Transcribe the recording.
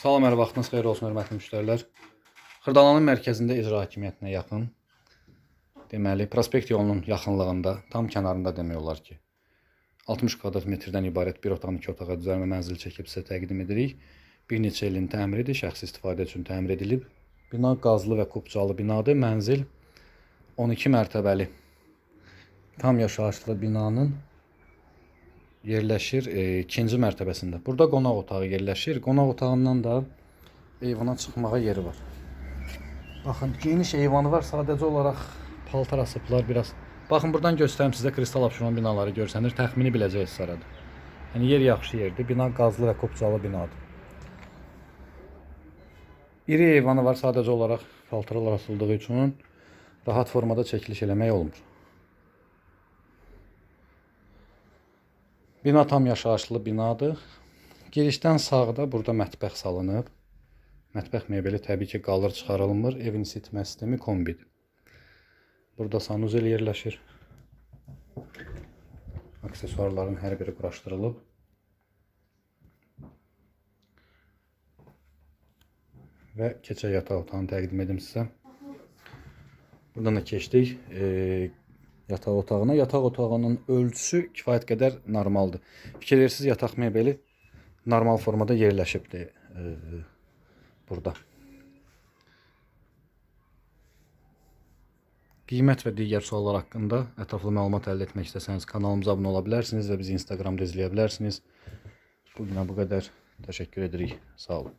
Salam, hər vaxtınız xeyir olsun, hörmətli müştərilər. Xırdalanın mərkəzində icra hakimiyyətinə yaxın, deməli, prospekt yolunun yaxınlığında, tam kənarında demək olar ki, 60 kvadrat metrdən ibarət bir otaqlı iki otağa düzəlmə mənzil çəkib sizə təqdim edirik. Bir neçə ilin təmiridir, şəxsi istifadə üçün təmir edilib. Bina qazlı və kubcalı binadır. Mənzil 12 mərtəbəli. Tam yaşayışlı binanın yerləşir e, ikinci mərtəbəsində. Burada qonaq otağı yerləşir. Qonaq otağından da eyvana çıxmağa yeri var. Baxın, geniş eyvanı var. Sadəcə olaraq paltar asıblar biraz. Baxın, buradan göstərim sizə kristal abşeron binaları görsənir. Təxmini biləcəksiniz saradır. Yəni yer yaxşı yerdir. Bina qazlı və kopcalı binadır. İri eyvanı var sadəcə olaraq paltarlar asıldığı üçün rahat formada çəkiliş eləmək olmur. Bina tam yaşayışlı binadır. Girişdən sağda burada mətbəx salınıb. Mətbəx mebeli təbii ki qalır çıxarılmır. Evin isitmə sistemi kombidir. Burada sanuzel yerləşir. Aksesuarların hər biri quraşdırılıb. Və keçə yataq otağını təqdim edim sizə. Buradan da keçdik e, yataq otağına. Yataq otağının ölçüsü kifayət qədər normaldır. Fikir verirsiniz yataq mebeli normal formada yerləşibdir e, burada. Qiymət və digər suallar haqqında ətraflı məlumat əldə etmək istəsəniz kanalımıza abunə ola bilərsiniz və bizi Instagramda izləyə bilərsiniz. Bu günə bu qədər. Təşəkkür edirik. Sağ olun.